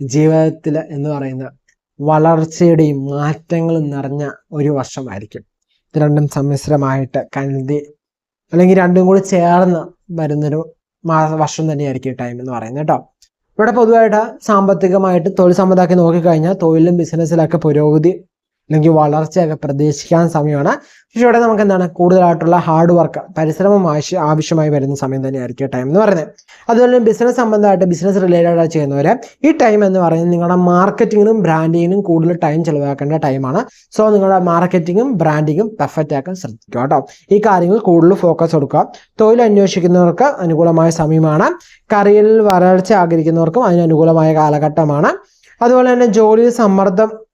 ജീവിതത്തിൽ എന്ന് പറയുന്ന വളർച്ചയുടെയും മാറ്റങ്ങളും നിറഞ്ഞ ഒരു വർഷമായിരിക്കും. ഇത് രണ്ടും സമ്മിശ്രമായിട്ട് കരുതി അല്ലെങ്കിൽ രണ്ടും കൂടി ചേർന്ന് വരുന്നൊരു മാസ വർഷം തന്നെയായിരിക്കും ടൈം എന്ന് പറയുന്നത് കേട്ടോ. ഇവിടെ പൊതുവായിട്ട് സാമ്പത്തികമായിട്ട് തൊഴിൽ സമ്മതമാക്കി നോക്കിക്കഴിഞ്ഞാൽ തൊഴിലും ബിസിനസ്സിലൊക്കെ പുരോഗതി അല്ലെങ്കിൽ വളർച്ചയൊക്കെ പ്രതീക്ഷിക്കാൻ സമയമാണ്. പക്ഷേ ഇവിടെ നമുക്ക് എന്താണ് കൂടുതലായിട്ടുള്ള ഹാർഡ് വർക്ക് പരിശ്രമം ആവശ്യ ആവശ്യമായി വരുന്ന സമയം തന്നെയായിരിക്കും ടൈം എന്ന് പറയുന്നത്. അതുപോലെ തന്നെ ബിസിനസ് സംബന്ധമായിട്ട് ബിസിനസ് റിലേറ്റഡ് ആയി ചെയ്യുന്നവരെ ഈ ടൈം എന്ന് പറയുന്നത് നിങ്ങളുടെ മാർക്കറ്റിങ്ങിനും ബ്രാൻഡിങ്ങിനും കൂടുതൽ ടൈം ചിലവാക്കേണ്ട ടൈമാണ് സോ നിങ്ങളുടെ മാർക്കറ്റിങ്ങും ബ്രാൻഡിങ്ങും പെർഫെക്റ്റ് ആക്കാൻ ശ്രദ്ധിക്കുക കേട്ടോ. ഈ കാര്യങ്ങൾ കൂടുതൽ ഫോക്കസ് കൊടുക്കുക. തൊഴിൽ അന്വേഷിക്കുന്നവർക്ക് അനുകൂലമായ സമയമാണ്. കരിയറിൽ വരൾച്ച ആഗ്രഹിക്കുന്നവർക്കും അതിനനുകൂലമായ കാലഘട്ടമാണ്. അതുപോലെ തന്നെ ജോലിയിൽ സമ്മർദ്ദം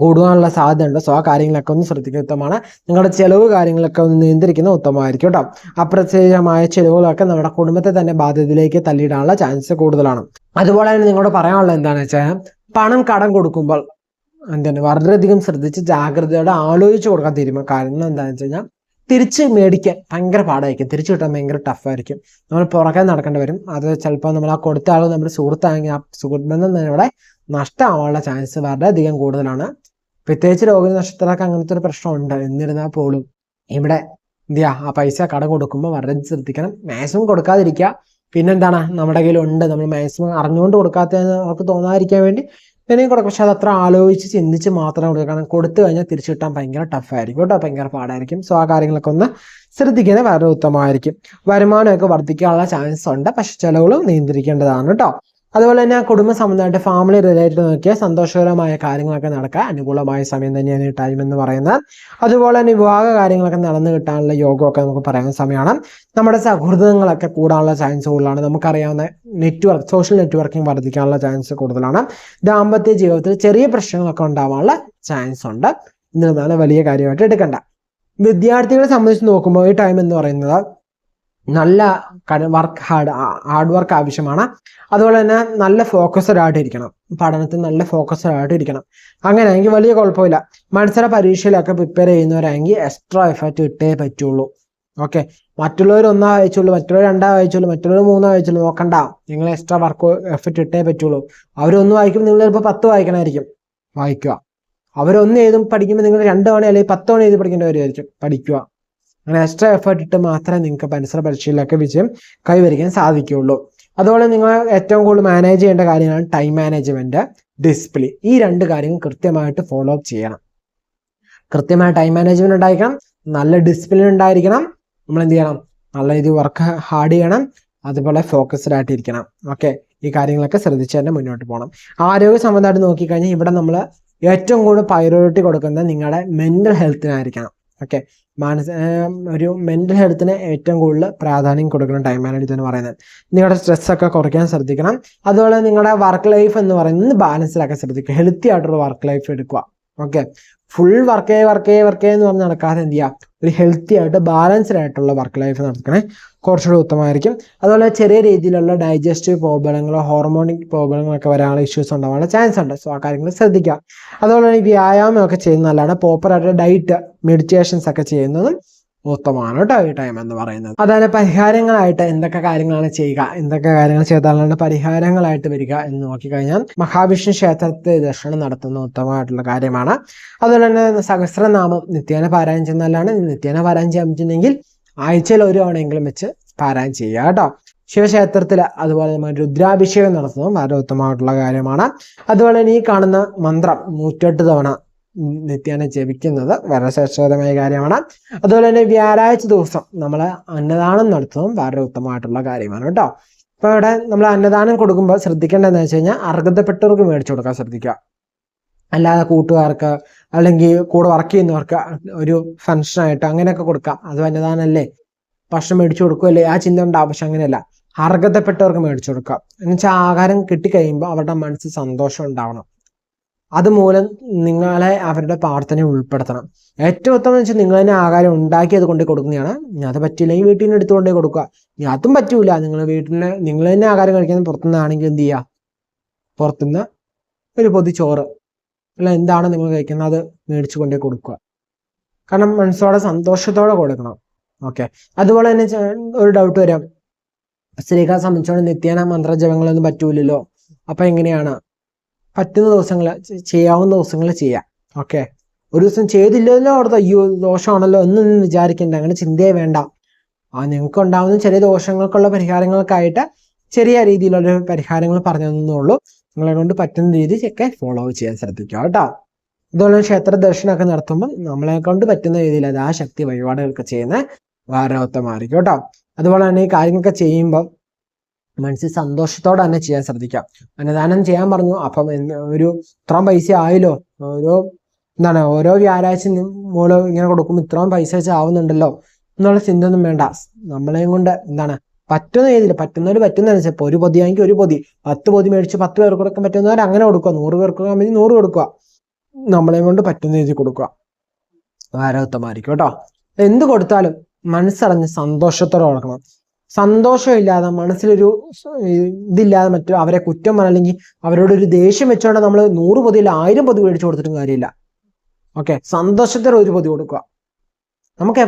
കൂടുവാനുള്ള സാധ്യതയുണ്ട്. സോ ആ കാര്യങ്ങളൊക്കെ ഒന്ന് ശ്രദ്ധിക്കുന്ന ഉത്തമമാണ്. നിങ്ങളുടെ ചിലവ് കാര്യങ്ങളൊക്കെ ഒന്ന് നിയന്ത്രിക്കുന്നത് ഉത്തമമായിരിക്കും കേട്ടോ. അപ്രത്യേകമായ ചിലവുകളൊക്കെ നമ്മുടെ കുടുംബത്തെ തന്നെ ബാധ്യതയിലേക്ക് തള്ളിയിടാനുള്ള ചാൻസ് കൂടുതലാണ്. അതുപോലെ തന്നെ നിങ്ങളോട് പറയാനുള്ളത് എന്താണെന്ന് വെച്ചാൽ പണം കടം കൊടുക്കുമ്പോൾ എന്താണ് വളരെയധികം ശ്രദ്ധിച്ച് ജാഗ്രതയോടെ ആലോചിച്ച് കൊടുക്കാൻ തീരുമാനം കാരണം എന്താണെന്ന് വെച്ച് കഴിഞ്ഞാൽ തിരിച്ച് മേടിക്കാൻ ഭയങ്കര പാടായിരിക്കും. തിരിച്ചു കിട്ടാൻ ഭയങ്കര ടഫായിരിക്കും നമ്മൾ പുറകെ നടക്കേണ്ടി വരും. അത് ചിലപ്പോൾ നമ്മൾ ആ കൊടുത്ത ആൾ നമ്മുടെ സുഹൃത്താണെങ്കിൽ ആ സുഹൃത്ത് ബന്ധം തന്നെ ഇവിടെ നഷ്ടമാവാനുള്ള ചാൻസ് വളരെയധികം കൂടുതലാണ്. പ്രത്യേകിച്ച് രോഗ നഷ്ടത്തിലൊക്കെ അങ്ങനത്തെ ഒരു പ്രശ്നമുണ്ട്. എന്നിരുന്നാൽ പോലും ഇവിടെ എന്തിയാ ആ പൈസ കട കൊടുക്കുമ്പോൾ വളരെ ശ്രദ്ധിക്കണം. മാക്സിമം കൊടുക്കാതിരിക്കുക. പിന്നെന്താണ്? നമ്മുടെ കയ്യിലുണ്ട്. നമ്മൾ മാക്സിമം അറിഞ്ഞുകൊണ്ട് കൊടുക്കാത്തതെന്ന് അവർക്ക് തോന്നാതിരിക്കാൻ വേണ്ടി പിന്നെ കൊടുക്കും. പക്ഷെ അത് അത്ര ആലോചിച്ച് ചിന്തിച്ച് മാത്രം കൊടുക്കുക. കാരണം കൊടുത്തു കഴിഞ്ഞാൽ തിരിച്ചു കിട്ടാൻ ഭയങ്കര ടഫായിരിക്കും കേട്ടോ. ഭയങ്കര പാടായിരിക്കും. സോ ആ കാര്യങ്ങളൊക്കെ ഒന്ന് ശ്രദ്ധിക്കുന്നത് വളരെ ഉത്തമമായിരിക്കും. വരുമാനമൊക്കെ വർദ്ധിക്കാനുള്ള ചാൻസ് ഉണ്ട്. പക്ഷെ ചിലവുകളും നിയന്ത്രിക്കേണ്ടതാണ് കേട്ടോ. അതുപോലെ തന്നെ കുടുംബ സംബന്ധമായിട്ട് ഫാമിലി റിലേറ്റഡ് നോക്കിയ സന്തോഷകരമായ കാര്യങ്ങളൊക്കെ നടക്കുക. അനുകൂലമായ സമയം തന്നെയാണ് ഈ ടൈം എന്ന് പറയുന്നത്. അതുപോലെ തന്നെ വിവാഹ കാര്യങ്ങളൊക്കെ നടന്നു കിട്ടാനുള്ള യോഗമൊക്കെ നമുക്ക് പറയുന്ന സമയമാണ്. നമ്മുടെ സൗഹൃദങ്ങളൊക്കെ കൂടാനുള്ള ചാൻസ് കൂടുതലാണ്. നമുക്കറിയാവുന്ന നെറ്റ്വർക്ക് സോഷ്യൽ നെറ്റ്വർക്കിംഗ് വർദ്ധിക്കാനുള്ള ചാൻസ് കൂടുതലാണ്. ദാമ്പത്യ ജീവിതത്തിൽ ചെറിയ പ്രശ്നങ്ങളൊക്കെ ഉണ്ടാവാനുള്ള ചാൻസ് ഉണ്ട്. എന്നിരുന്നാലും വലിയ കാര്യമായിട്ട് എടുക്കണ്ട. വിദ്യാർത്ഥികളെ സംബന്ധിച്ച് നോക്കുമ്പോൾ ഈ ടൈം എന്ന് പറയുന്നത് നല്ല വർക്ക് ഹാർഡ് ഹാർഡ് വർക്ക് ആവശ്യമാണ്. അതുപോലെ തന്നെ നല്ല ഫോക്കസ്ഡ് ആയിട്ട് ഇരിക്കണം പഠനത്തിൽ നല്ല ഫോക്കസ്ഡ് ആയിട്ട് ഇരിക്കണം അങ്ങനെയാണെങ്കിൽ വലിയ കുഴപ്പമില്ല. മത്സര പരീക്ഷയിലൊക്കെ പ്രിപ്പയർ ചെയ്യുന്നവരാണെങ്കിൽ എക്സ്ട്രാ എഫർട്ട് ഇട്ടേ പറ്റുള്ളൂ. ഓക്കെ മറ്റുള്ളവർ ഒന്നാ വായിച്ചുള്ളൂ മറ്റുള്ളവർ രണ്ടാ വായിച്ചുള്ളൂ മറ്റുള്ളവർ മൂന്നാ വായിച്ചുള്ളൂ നോക്കണ്ട. നിങ്ങൾ എക്സ്ട്രാ വർക്ക് എഫർട്ട് ഇട്ടേ പറ്റുള്ളൂ. അവരൊന്ന് വായിക്കുമ്പോൾ നിങ്ങൾ ചിലപ്പോൾ പത്ത് വായിക്കണമായിരിക്കും. വായിക്കുക. അവരൊന്ന് എഴുതും പഠിക്കുമ്പോൾ നിങ്ങൾ രണ്ട് തവണ അല്ലെങ്കിൽ പത്ത് തവണ എഴുതി പഠിക്കേണ്ടി വരുമായിരിക്കും. പഠിക്കുക. അങ്ങനെ എക്സ്ട്രാ എഫേർട്ട് ഇട്ട് മാത്രമേ നിങ്ങൾക്ക് പരിസര പരീക്ഷയിലൊക്കെ വിജയം കൈവരിക്കാൻ സാധിക്കുകയുള്ളൂ. അതുപോലെ നിങ്ങൾ ഏറ്റവും കൂടുതൽ മാനേജ് ചെയ്യേണ്ട കാര്യമാണ് ടൈം മാനേജ്മെന്റ് ഡിസിപ്ലിൻ ഈ രണ്ട് കാര്യങ്ങൾ കൃത്യമായിട്ട് ഫോളോ അപ്പ് ചെയ്യണം. കൃത്യമായ ടൈം മാനേജ്മെന്റ് ഉണ്ടായിരിക്കണം നല്ല ഡിസിപ്ലിൻ ഉണ്ടായിരിക്കണം നമ്മൾ എന്ത് ചെയ്യണം? നല്ല രീതിയിൽ വർക്ക് ഹാർഡ് ചെയ്യണം അതുപോലെ ഫോക്കസ്ഡ് ആയിട്ടിരിക്കണം. ഓക്കെ ഈ കാര്യങ്ങളൊക്കെ ശ്രദ്ധിച്ച് തന്നെ മുന്നോട്ട് പോകണം. ആരോഗ്യ സംബന്ധമായിട്ട് നോക്കിക്കഴിഞ്ഞാൽ ഇവിടെ നമ്മൾ ഏറ്റവും കൂടുതൽ പ്രയോറിറ്റി കൊടുക്കുന്നത് നിങ്ങളുടെ മെന്റൽ ഹെൽത്തിനായിരിക്കണം ഓക്കെ മാനസ ഒരു മെന്റൽ ഹെൽത്തിന് ഏറ്റവും കൂടുതൽ പ്രാധാന്യം കൊടുക്കണം ടൈം മാനേജ്മെന്റ് എന്ന് പറയുന്നത്. നിങ്ങളുടെ സ്ട്രെസ് ഒക്കെ കുറയ്ക്കാൻ ശ്രദ്ധിക്കണം. അതുപോലെ നിങ്ങളുടെ വർക്ക് ലൈഫ് എന്ന് പറയുന്നത് ബാലൻസിലാക്കാൻ ശ്രദ്ധിക്കുക. ഹെൽത്തി ആയിട്ടുള്ള വർക്ക് ലൈഫ് എടുക്കുക. Okay full work work work എന്ന് പറഞ്ഞ് നടക്കാതെ എന്ത് ചെയ്യുക? ഒരു ഹെൽത്തി ആയിട്ട് ബാലൻസ്ഡ് ആയിട്ടുള്ള വർക്ക് ലൈഫ് നടക്കണേ കുറച്ചുകൂടി ഉത്തമമായിരിക്കും. അതുപോലെ ചെറിയ രീതിയിലുള്ള ഡൈജസ്റ്റീവ് പ്രോബ്ലങ്ങളോ ഹോർമോണിക് പ്രോബ്ലങ്ങളൊക്കെ വരാനുള്ള ഇഷ്യൂസ് ഉണ്ടാവാനുള്ള ചാൻസ് ഉണ്ട്. സോ ആ കാര്യങ്ങൾ ശ്രദ്ധിക്കുക. അതുപോലെ തന്നെ വ്യായാമമൊക്കെ ചെയ്യുന്നത് നല്ലതാണ്. പ്രോപ്പറായിട്ട് ഡയറ്റ് മെഡിറ്റേഷൻസ് ഒക്കെ ചെയ്യുന്നതും ഉത്തമമാണ് കേട്ടോ ഈ ടൈം എന്ന് പറയുന്നത്. അതായത് പരിഹാരങ്ങളായിട്ട് എന്തൊക്കെ കാര്യങ്ങളാണ് ചെയ്യുക എന്തൊക്കെ കാര്യങ്ങൾ ചെയ്താലാണ് പരിഹാരങ്ങളായിട്ട് വരിക എന്ന് നോക്കിക്കഴിഞ്ഞാൽ മഹാവിഷ്ണു ക്ഷേത്രത്തെ ദർശനം നടത്തുന്ന ഉത്തമമായിട്ടുള്ള കാര്യമാണ്. അതുപോലെ തന്നെ സഹസ്രനാമം നിത്യേന പാരായണം ചെയ്യുന്നതല്ലാണ് നിത്യേന പാരായണം ചെയ്യാൻ പറ്റുന്നെങ്കിൽ ആഴ്ചയിൽ ഒരു തവണയെങ്കിലും വെച്ച് പാരായണം ചെയ്യുക കേട്ടോ. ശിവക്ഷേത്രത്തിൽ അതുപോലെ നമ്മൾ രുദ്രാഭിഷേകം നടത്തുന്നതും വളരെ ഉത്തമമായിട്ടുള്ള കാര്യമാണ്. അതുപോലെ തന്നെ ഈ കാണുന്ന മന്ത്രം നൂറ്റെട്ട് തവണ നിത്യേന ജപിക്കുന്നത് വളരെ ശ്രേഷ്ഠകരമായ കാര്യമാണ്. അതുപോലെ തന്നെ വ്യാഴാഴ്ച ദിവസം നമ്മൾ അന്നദാനം നടത്തുന്നതും വളരെ ഉത്തമമായിട്ടുള്ള കാര്യമാണ് കേട്ടോ. അപ്പൊ ഇവിടെ നമ്മൾ അന്നദാനം കൊടുക്കുമ്പോൾ ശ്രദ്ധിക്കേണ്ടതെന്ന് വെച്ച് കഴിഞ്ഞാൽ അർഹതപ്പെട്ടവർക്ക് മേടിച്ചു കൊടുക്കാൻ ശ്രദ്ധിക്കുക. അല്ലാതെ കൂട്ടുകാർക്ക് അല്ലെങ്കിൽ കൂടെ വർക്ക് ചെയ്യുന്നവർക്ക് ഒരു ഫംഗ്ഷനായിട്ട് അങ്ങനെയൊക്കെ കൊടുക്കാം. അത് വലുതാണല്ലേ? ഭക്ഷണം മേടിച്ചു കൊടുക്കുമല്ലേ ആ ചിന്ത ഉണ്ടാവും പക്ഷെ അങ്ങനെയല്ല. അർഹതപ്പെട്ടവർക്ക് മേടിച്ചു കൊടുക്കാം. എന്നുവെച്ചാൽ ആഹാരം കിട്ടിക്കഴിയുമ്പോൾ അവരുടെ മനസ്സിൽ സന്തോഷം ഉണ്ടാവണം. അതുമൂലം നിങ്ങളെ അവരുടെ പ്രാർത്ഥന ഉൾപ്പെടുത്തണം. ഏറ്റവും ഉത്തമം വെച്ചാൽ നിങ്ങൾ തന്നെ ആഹാരം ഉണ്ടാക്കി അത് കൊണ്ടേ കൊടുക്കുന്നതാണ്. അത് പറ്റില്ലെങ്കിൽ വീട്ടിൽ നിന്ന് എടുത്തുകൊണ്ടേ കൊടുക്കുക. അതും പറ്റൂല. നിങ്ങൾ വീട്ടിൽ നിങ്ങൾ തന്നെ ആഹാരം കഴിക്കുന്നത് പുറത്തുനിന്നാണെങ്കിൽ എന്ത് ചെയ്യുക? പുറത്തുനിന്ന് ഒരു പൊതി ചോറ് അല്ല എന്താണ് നിങ്ങൾ കഴിക്കുന്നത്? അത് മേടിച്ചു കൊണ്ടേ കൊടുക്കുക. കാരണം മനസ്സോടെ സന്തോഷത്തോടെ കൊടുക്കണം. ഓക്കെ. അതുപോലെ തന്നെ ഒരു ഡൗട്ട് വരാം. സ്ത്രീകളെ സംബന്ധിച്ചോളം നിത്യേന മന്ത്രജപങ്ങളൊന്നും പറ്റൂലല്ലോ. അപ്പൊ എങ്ങനെയാണ്? പറ്റുന്ന ദിവസങ്ങൾ ചെയ്യാവുന്ന ദിവസങ്ങൾ ചെയ്യാം. ഓക്കെ. ഒരു ദിവസം ചെയ്തില്ലല്ലോ അവിടുത്തെ അയ്യോ ദോഷമാണല്ലോ എന്നൊന്നും വിചാരിക്കണ്ട. അങ്ങനെ ചിന്തയെ വേണ്ട. ആ നിങ്ങൾക്ക് ഉണ്ടാവുന്ന ചെറിയ ദോഷങ്ങൾക്കുള്ള പരിഹാരങ്ങൾക്കായിട്ട് ചെറിയ രീതിയിലുള്ള പരിഹാരങ്ങൾ പറഞ്ഞു തന്നുള്ളൂ നിങ്ങളെ കൊണ്ട് പറ്റുന്ന രീതിയൊക്കെ ഫോളോ ചെയ്യാൻ ശ്രദ്ധിക്കുക കേട്ടോ. അതുപോലെ ക്ഷേത്ര ദർശനമൊക്കെ നടത്തുമ്പോൾ നമ്മളെ കൊണ്ട് പറ്റുന്ന രീതിയിൽ അത് ആ ശക്തി വഴിപാടുകളൊക്കെ ചെയ്യുന്ന വളരെ ഉത്തമമായിരിക്കും കേട്ടോ. അതുപോലെ തന്നെ ഈ കാര്യങ്ങളൊക്കെ ചെയ്യുമ്പോൾ മനസ്സിൽ സന്തോഷത്തോടെ തന്നെ ചെയ്യാൻ ശ്രദ്ധിക്കാം അന്നദാനം ചെയ്യാൻ പറഞ്ഞു. അപ്പം ഒരു ഇത്രയും പൈസ ആയല്ലോ. ഓരോ എന്താണ് ഓരോ വ്യാഴാഴ്ച മൂലം ഇങ്ങനെ കൊടുക്കുമ്പോൾ ഇത്രയും പൈസ വെച്ച് ആവുന്നുണ്ടല്ലോ. എന്നുള്ള ചിന്ത ഒന്നും വേണ്ട. നമ്മളെയും കൊണ്ട് എന്താണ് പറ്റുന്ന രീതിയിൽ പറ്റുന്നവർ പറ്റുന്നതനുസരിച്ച് ഇപ്പൊ ഒരു പൊതിയാണെങ്കിൽ ഒരു പൊതി. പത്ത് പൊതി മേടിച്ച് പത്ത് പേർക്ക് കൊടുക്കാൻ പറ്റുന്നവർ അങ്ങനെ കൊടുക്കുക നൂറ് പേർക്ക് കൊടുക്കാൻ നൂറ് കൊടുക്കുക നമ്മളെ കൊണ്ട് പറ്റുന്ന രീതിയിൽ കൊടുക്കുക ആരോഗ്യമായിരിക്കും കേട്ടോ. എന്ത് കൊടുത്താലും മനസ്സറിഞ്ഞ് സന്തോഷത്തോടെ കൊടുക്കണം. സന്തോഷമില്ലാതെ മനസ്സിലൊരു ഇതില്ലാതെ മറ്റു അവരെ കുറ്റം അല്ലെങ്കിൽ അവരോടൊരു ദേഷ്യം വെച്ചോണ്ട് നമ്മൾ നൂറ് പൊതിയിൽ ആയിരം പൊതി മേടിച്ചു കൊടുത്തിട്ടും കാര്യമില്ല. ഓക്കെ? സന്തോഷത്തോടെ ഒരു പൊതി കൊടുക്കുക നമുക്ക്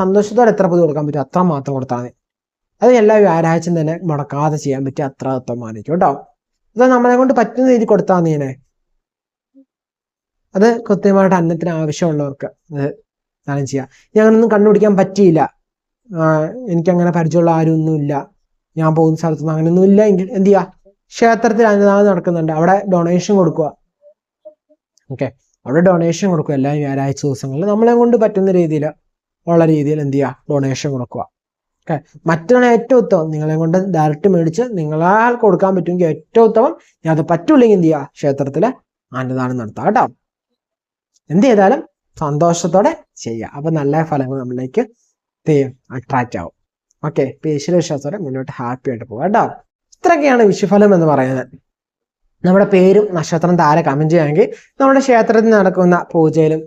സന്തോഷത്തോടെ എത്ര പൊതി കൊടുക്കാൻ പറ്റും? അത്ര മാത്രം കൊടുത്താൽ മതി. അത് എല്ലാ വ്യാഴാഴ്ചയും തന്നെ മുടക്കാതെ ചെയ്യാൻ പറ്റിയ അത്ര അത്തമാനിക്കും കേട്ടോ. അത് നമ്മളെ കൊണ്ട് പറ്റുന്ന രീതി കൊടുത്താൽ നീനെ അത് കൃത്യമായിട്ട് അന്നത്തിന് ആവശ്യമുള്ളവർക്ക് അത് ചെയ്യാം. ഞാനൊന്നും കണ്ടുപിടിക്കാൻ പറ്റിയില്ല. എനിക്കങ്ങനെ പരിചയമുള്ള ആരും ഒന്നുമില്ല ഞാൻ പോകുന്ന സ്ഥലത്തൊന്നും അങ്ങനെയൊന്നും ഇല്ല എങ്കിൽ എന്ത് ചെയ്യുക ക്ഷേത്രത്തിൽ അന്നദാനം നടക്കുന്നുണ്ട്. അവിടെ ഡൊണേഷൻ കൊടുക്കുക. ഓക്കെ അവിടെ ഡൊണേഷൻ കൊടുക്കുക എല്ലാ വ്യാഴാഴ്ച ദിവസങ്ങളിൽ. നമ്മളെ കൊണ്ട് പറ്റുന്ന രീതിയിൽ ഉള്ള രീതിയിൽ എന്ത് ചെയ്യുക ഡൊണേഷൻ കൊടുക്കുക. ഓക്കെ മറ്റാണ് ഏറ്റവും ഉത്തമം. നിങ്ങളെ കൊണ്ട് ഡയറക്റ്റ് മേടിച്ച് നിങ്ങളാൽ കൊടുക്കാൻ പറ്റുമെങ്കിൽ ഏറ്റവും ഉത്തമം ഞാൻ അത് പറ്റൂല്ലെങ്കിൽ എന്ത് ചെയ്യുക? ക്ഷേത്രത്തിലെ അന്നദാനം നടത്താം കേട്ടോ. എന്ത് ചെയ്താലും സന്തോഷത്തോടെ ചെയ്യുക. അപ്പൊ നല്ല ഫലങ്ങൾ നമ്മളിലേക്ക് തെയ്യും അട്രാക്റ്റ് ആവും. ഓക്കെ ഈശ്വര വിശ്വാസത്തോടെ മുന്നോട്ട് ഹാപ്പി ആയിട്ട് പോകാം കേട്ടോ. ഇത്രയൊക്കെയാണ് വിഷുഫലം എന്ന് പറയുന്നത്. നമ്മുടെ പേരും നക്ഷത്രം താരെ കമന്റ് ചെയ്യുകയാണെങ്കിൽ നമ്മുടെ ക്ഷേത്രത്തിൽ നടക്കുന്ന പൂജയിലും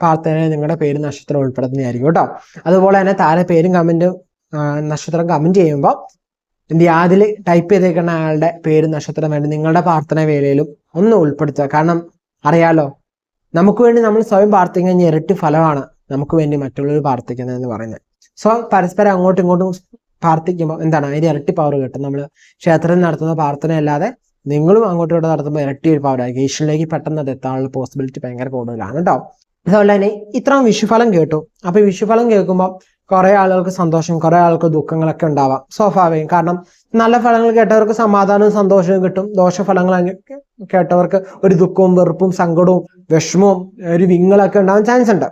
പ്രാർത്ഥനയിലും നിങ്ങളുടെ പേരും നക്ഷത്രം ഉൾപ്പെടുത്തുന്നതായിരിക്കും കേട്ടോ. അതുപോലെ തന്നെ താരെ പേരും കമന്റും നക്ഷത്രം കമന്റ് ചെയ്യുമ്പോൾ എന്ത് ചെയ്യുക അതിൽ ടൈപ്പ് ചെയ്തേക്കുന്ന ആളുടെ പേര് നക്ഷത്രം വേണ്ടി നിങ്ങളുടെ പ്രാർത്ഥന വേലയിലും ഒന്ന് ഉൾപ്പെടുത്തുക. കാരണം അറിയാലോ നമുക്ക് വേണ്ടി നമ്മൾ സ്വയം പ്രാർത്ഥിക്കുന്ന ഇരട്ടി ഫലമാണ് നമുക്ക് വേണ്ടി മറ്റുള്ളവർ പ്രാർത്ഥിക്കുന്നത് എന്ന് പറയുന്നത്. സോ പരസ്പരം അങ്ങോട്ടും ഇങ്ങോട്ടും പ്രാർത്ഥിക്കുമ്പോൾ എന്താണ്? അതിന് ഇരട്ടി പവർ കിട്ടും. നമ്മൾ ക്ഷേത്രത്തിൽ നടത്തുന്ന പ്രാർത്ഥന അല്ലാതെ നിങ്ങളും അങ്ങോട്ടും ഇങ്ങോട്ടും നടത്തുമ്പോൾ ഇരട്ടി ഒരു പവർ ആയിരിക്കും. പെട്ടെന്ന് അത് എത്താനുള്ള പോസിബിലിറ്റി ഭയങ്കര കൂടുതലാണ് കേട്ടോ അതുപോലെ തന്നെ ഇത്രയും വിഷുഫലം കേട്ടു. അപ്പൊ വിഷുഫലം കേൾക്കുമ്പോൾ കുറെ ആളുകൾക്ക് സന്തോഷം കുറെ ആൾക്ക് ദുഃഖങ്ങളൊക്കെ ഉണ്ടാവാം സ്വാഭാവികം. കാരണം നല്ല ഫലങ്ങൾ കേട്ടവർക്ക് സമാധാനവും സന്തോഷവും കിട്ടും. ദോഷഫലങ്ങൾ കേട്ടവർക്ക് ഒരു ദുഃഖവും വെറുപ്പും സങ്കടവും വിഷമവും ഒരു വിങ്ങളൊക്കെ ഉണ്ടാവാൻ ചാൻസ് ഉണ്ട്.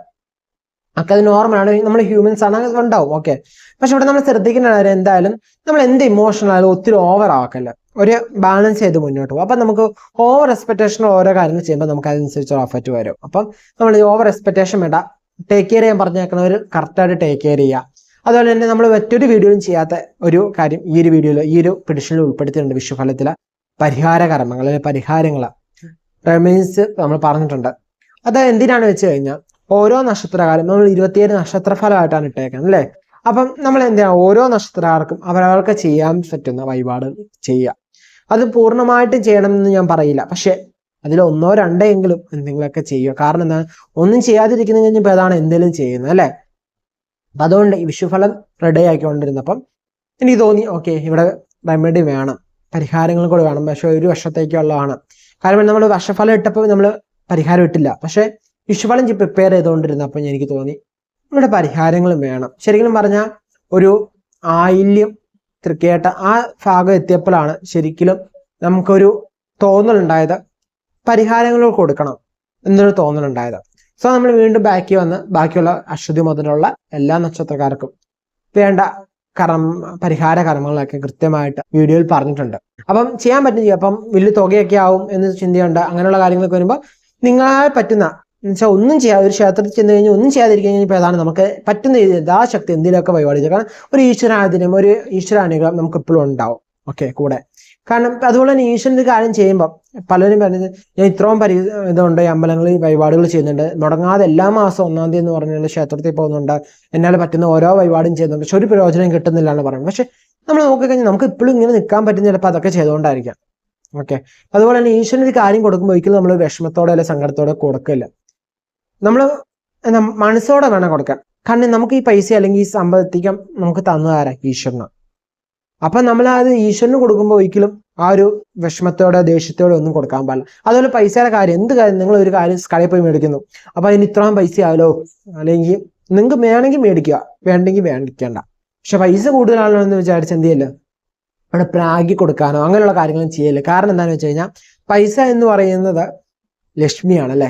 ഒക്കെ അത് നോർമലാണ് നമ്മൾ ഹ്യൂമൻസ് ആണ് ഉണ്ടാവും. ഓക്കെ പക്ഷെ ഇവിടെ നമ്മൾ ശ്രദ്ധിക്കുന്ന കാര്യം എന്തായാലും നമ്മൾ എന്ത് ഇമോഷണൽ ആയാലും ഒത്തിരി ഓവർ ആക്കല്ല ഒരു ബാലൻസ് ചെയ്ത് മുന്നോട്ട് പോകും. അപ്പൊ നമുക്ക് ഓവർ എക്സ്പെക്ടേഷൻ ഓരോ കാര്യങ്ങൾ ചെയ്യുമ്പോൾ നമുക്ക് അതനുസരിച്ച് എഫക്റ്റ് വരും. അപ്പം നമ്മൾ ഓവർ എക്സ്പെക്ടേഷൻ വേണ്ട. ടേക്ക് കെയർ ചെയ്യാൻ പറഞ്ഞേക്കുന്നവർ കറക്റ്റായിട്ട് ടേക്ക് കെയർ ചെയ്യുക. അതുപോലെ തന്നെ നമ്മൾ മറ്റൊരു വീഡിയോയും ചെയ്യാത്ത ഒരു കാര്യം ഈ ഒരു വീഡിയോയിൽ ഈ ഒരു പെഡിഷനിൽ ഉൾപ്പെടുത്തിയിട്ടുണ്ട് വിഷുഫലത്തിലെ പരിഹാര കർമ്മങ്ങൾ അല്ലെങ്കിൽ പരിഹാരങ്ങൾ റെമീൻസ് നമ്മൾ പറഞ്ഞിട്ടുണ്ട്. അത് എന്തിനാണ് വെച്ച് കഴിഞ്ഞാൽ ഓരോ നക്ഷത്രകാലം നമ്മൾ ഇരുപത്തിയേഴ് നക്ഷത്രഫലമായിട്ടാണ് ഇട്ടേക്കുന്നത് അല്ലേ? അപ്പം നമ്മൾ എന്തിനാണ് ഓരോ നക്ഷത്രക്കാർക്കും അവരവർക്ക് ചെയ്യാൻ പറ്റുന്ന വഴിപാട് ചെയ്യുക. അത് പൂർണമായിട്ടും ചെയ്യണമെന്ന് ഞാൻ പറയില്ല. പക്ഷെ അതിൽ ഒന്നോ രണ്ടോ എങ്കിലും എന്തെങ്കിലുമൊക്കെ ചെയ്യുക. കാരണം എന്താ? ഒന്നും ചെയ്യാതിരിക്കുന്ന കഴിഞ്ഞപ്പോൾ അതാണ് എന്തെങ്കിലും ചെയ്യുന്നത് അല്ലേ? അപ്പം അതുകൊണ്ട് ഈ വിഷുഫലം റെഡി ആക്കിക്കൊണ്ടിരുന്നപ്പം എനിക്ക് തോന്നി ഓക്കെ ഇവിടെ റെമഡി വേണം. പരിഹാരങ്ങൾ കൂടെ വേണം. പക്ഷെ ഒരു വർഷത്തേക്കുള്ളതാണ്. കാരണം നമ്മൾ വർഷഫലം ഇട്ടപ്പോൾ നമ്മൾ പരിഹാരം ഇട്ടില്ല. പക്ഷെ വിഷുഫലം പ്രിപ്പയർ ചെയ്തുകൊണ്ടിരുന്നപ്പോൾ എനിക്ക് തോന്നി ഇവിടെ പരിഹാരങ്ങളും വേണം. ശരിക്കും പറഞ്ഞാൽ ഒരു ആയില്യം തൃക്കേട്ട ആ ഭാഗം എത്തിയപ്പോഴാണ് ശരിക്കും നമുക്കൊരു തോന്നലുണ്ടായത്. പരിഹാരങ്ങൾ കൊടുക്കണം എന്നൊരു തോന്നലുണ്ടായത്. സോ നമ്മൾ വീണ്ടും ബാക്കി വന്ന് ബാക്കിയുള്ള അശ്വതി മുതലുള്ള എല്ലാ നക്ഷത്രക്കാർക്കും വേണ്ട കർമ്മ പരിഹാര കർമ്മങ്ങളൊക്കെ കൃത്യമായിട്ട് വീഡിയോയിൽ പറഞ്ഞിട്ടുണ്ട്. അപ്പം ചെയ്യാൻ പറ്റും ചെയ്യും അപ്പം വലിയ തുകയൊക്കെ ആവും എന്ന് ചിന്തയുണ്ട് അങ്ങനെയുള്ള കാര്യങ്ങളൊക്കെ വരുമ്പോൾ നിങ്ങളാൽ പറ്റുന്ന എന്നുവെച്ചാൽ ഒന്നും ചെയ്യാതെ ഒരു ക്ഷേത്രത്തിൽ ചെന്ന് കഴിഞ്ഞാൽ ഒന്നും ചെയ്യാതിരിക്കാൻ കഴിഞ്ഞാൽ അതാണ് നമുക്ക് പറ്റുന്ന യഥാശക്തി എന്തെങ്കിലുമൊക്കെ പരിപാടി കാരണം ഒരു ഈശ്വരാധീനം ഒരു ഈശ്വരാനുഗ്രഹം നമുക്ക് എപ്പോഴും ഉണ്ടാവും. ഓക്കെ കൂടെ. കാരണം അതുപോലെ തന്നെ ഈശ്വരന്റെ കാര്യം ചെയ്യുമ്പോൾ പലരും പറഞ്ഞത് ഞാൻ ഇത്രയും പരി ഇതുണ്ട് അമ്പലങ്ങളിൽ വഴിപാടുകൾ ചെയ്യുന്നുണ്ട്. മുടങ്ങാതെ എല്ലാ മാസം ഒന്നാം തീയതി എന്ന് പറഞ്ഞാൽ ക്ഷേത്രത്തിൽ പോകുന്നുണ്ട്. എന്നാൽ പറ്റുന്ന ഓരോ വഴിപാടും ചെയ്യുന്നുണ്ട്. പക്ഷെ ഒരു പ്രയോജനം കിട്ടുന്നില്ല എന്ന് പറയുന്നത് പക്ഷെ നമ്മൾ നോക്കിക്കഴിഞ്ഞാൽ നമുക്ക് ഇപ്പോഴും ഇങ്ങനെ നിൽക്കാൻ പറ്റുന്ന ചിലപ്പോൾ അതൊക്കെ ചെയ്തുകൊണ്ടായിരിക്കാം. ഓക്കെ. അതുപോലെ തന്നെ ഈശ്വരൻ ഒരു കാര്യം കൊടുക്കുമ്പോൾ ഒരിക്കലും നമ്മൾ വിഷമത്തോടെ അല്ലെ സങ്കടത്തോടെ കൊടുക്കില്ല. നമ്മൾ മനസ്സോടെ വേണം കൊടുക്കാൻ. കാരണം നമുക്ക് ഈ പൈസ അല്ലെങ്കിൽ ഈ സമ്പത്തികം നമുക്ക് തന്നതാരാ ഈശ്വരനാണ് അപ്പൊ നമ്മൾ അത് ഈശ്വരന് കൊടുക്കുമ്പോൾ ഒരിക്കലും ആ ഒരു വിഷമത്തോടെ ദേഷ്യത്തോടെ ഒന്നും കൊടുക്കാൻ പാടില്ല. അതുപോലെ പൈസയുടെ കാര്യം എന്ത് കാര്യം നിങ്ങൾ ഒരു കാര്യം കടയിൽ പോയി മേടിക്കുന്നു. അപ്പൊ അതിന് ഇത്രയും പൈസ ആവലോ അല്ലെങ്കിൽ നിങ്ങൾക്ക് വേണമെങ്കിൽ മേടിക്കുക വേണ്ടെങ്കിൽ മേടിക്കേണ്ട പക്ഷെ പൈസ കൂടുതലാണല്ലോ എന്ന് വിചാരിച്ച് എന്ത് ചെയ്യല്ലോ അവിടെ പ്രാഗി കൊടുക്കാനോ അങ്ങനെയുള്ള കാര്യങ്ങളും ചെയ്യല്ലേ കാരണം എന്താണെന്ന് വെച്ച് കഴിഞ്ഞാൽ പൈസ എന്ന് പറയുന്നത് ലക്ഷ്മിയാണ് അല്ലേ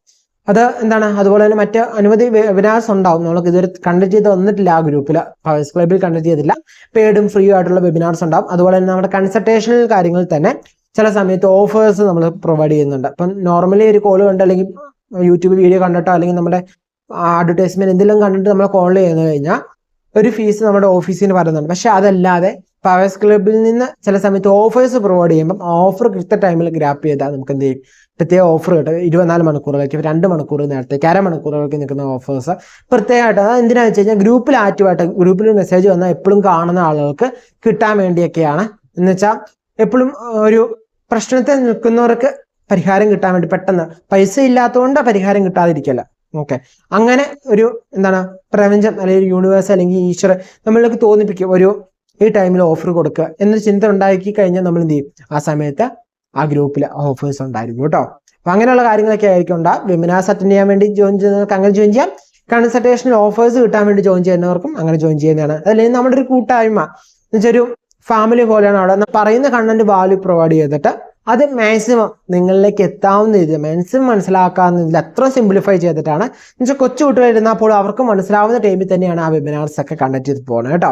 അത് എന്താണ്? അതുപോലെ തന്നെ മറ്റ് അനവധി വെബിനാർസ് ഉണ്ടാവും. നമ്മൾക്ക് ഇതുവരെ കണ്ടക്ട് ചെയ്ത് വന്നിട്ടില്ല ആ ഗ്രൂപ്പിൽ പവേഴ്സ് ക്ലബിൽ കണ്ടക്ട് ചെയ്തില്ല പെയ്ഡും ഫ്രീ ആയിട്ടുള്ള വെബിനാർസ് ഉണ്ടാവും. അതുപോലെ തന്നെ നമ്മുടെ കൺസൾട്ടേഷണൽ കാര്യങ്ങളിൽ തന്നെ ചില സമയത്ത് ഓഫേഴ്സ് നമ്മൾ പ്രൊവൈഡ് ചെയ്യുന്നുണ്ട്. അപ്പം നോർമലി ഒരു കോൾ കണ്ട് അല്ലെങ്കിൽ യൂട്യൂബ് വീഡിയോ കണ്ടിട്ടോ അല്ലെങ്കിൽ നമ്മുടെ അഡ്വർടൈസ്മെന്റ് എന്തെങ്കിലും കണ്ടിട്ട് നമ്മൾ കോൾ ചെയ്യുന്നു കഴിഞ്ഞാൽ ഒരു ഫീസ് നമ്മുടെ ഓഫീസിന് പറയുന്നുണ്ട് പക്ഷെ അതല്ലാതെ പവേഴ്സ് ക്ലബിൽ നിന്ന് ചില സമയത്ത് ഓഫേഴ്സ് പ്രൊവൈഡ് ചെയ്യുമ്പോൾ ഓഫർ കൃത്യ ടൈമിൽ ഗ്രാപ്പ് ചെയ്താൽ നമുക്ക് എന്ത് ചെയ്യും? പ്രത്യേക ഓഫർ കിട്ടും. ഇരുപത്തിനാല് മണിക്കൂറുകൾക്ക് രണ്ട് മണിക്കൂർ നേരത്തേക്ക് അര മണിക്കൂറുകൾക്ക് നിൽക്കുന്ന ഓഫേഴ്സ് പ്രത്യേകമായിട്ട് അത് എന്തിനാണെന്ന് വെച്ച് കഴിഞ്ഞാൽ ഗ്രൂപ്പിൽ ആക്റ്റീവായിട്ട് ഗ്രൂപ്പിൽ മെസ്സേജ് വന്നാൽ എപ്പോഴും കാണുന്ന ആളുകൾക്ക് കിട്ടാൻ വേണ്ടിയൊക്കെയാണ്. എന്ന് വെച്ചാൽ എപ്പോഴും ഒരു പ്രശ്നത്തെ നിൽക്കുന്നവർക്ക് പരിഹാരം കിട്ടാൻ വേണ്ടി പെട്ടെന്ന് പൈസ ഇല്ലാത്തതുകൊണ്ട് പരിഹാരം കിട്ടാതിരിക്കല്ല. ഓക്കെ അങ്ങനെ ഒരു എന്താണ് പ്രപഞ്ചം അല്ലെങ്കിൽ യൂണിവേഴ്സ് അല്ലെങ്കിൽ ഈശ്വർ നമ്മളിലേക്ക് തോന്നിപ്പിക്കും. ഒരു ഈ ടൈമിൽ ഓഫർ കൊടുക്കുക എന്നൊരു ചിന്ത ഉണ്ടാക്കി കഴിഞ്ഞാൽ നമ്മൾ എന്ത് ചെയ്യും? ആ സമയത്ത് ആ ഗ്രൂപ്പിൽ ഓഫേഴ്സ് ഉണ്ടായിരിക്കും കേട്ടോ. അപ്പൊ അങ്ങനെയുള്ള കാര്യങ്ങളൊക്കെ ആയിരിക്കും ഉണ്ടാകും വെബിനാർസ് അറ്റൻഡ് ചെയ്യാൻ വേണ്ടി ജോയിൻ ചെയ്യുന്നവർക്ക് അങ്ങനെ ജോയിൻ ചെയ്യാം. കൺസൾട്ടേഷൻ ഓഫേഴ്സ് കിട്ടാൻ വേണ്ടി ജോയിൻ ചെയ്യുന്നവർക്കും അങ്ങനെ ജോയിൻ ചെയ്യുന്നതാണ്. അതല്ലെങ്കിൽ നമ്മുടെ ഒരു കൂട്ടായ്മ. എന്നുവെച്ചാൽ ഒരു ഫാമിലി പോലെയാണ് അവിടെ. പറയുന്ന കണ്ടന്റ് വാല്യൂ പ്രൊവൈഡ് ചെയ്തിട്ട് അത് മാക്സിമം നിങ്ങളിലേക്ക് എത്താവുന്ന രീതിയിൽ മാക്സിമം മനസ്സിലാക്കാവുന്ന രീതിയിൽ അത്ര സിംപ്ലിഫൈ ചെയ്തിട്ടാണ്. എന്നുവെച്ചാൽ കൊച്ചു പോലും അവർക്ക് മനസ്സിലാവുന്ന ടൈമിൽ തന്നെയാണ് ആ വെബിനാർസ് ഒക്കെ കണ്ടക്ട് ചെയ്ത് പോകുന്നത് കേട്ടോ.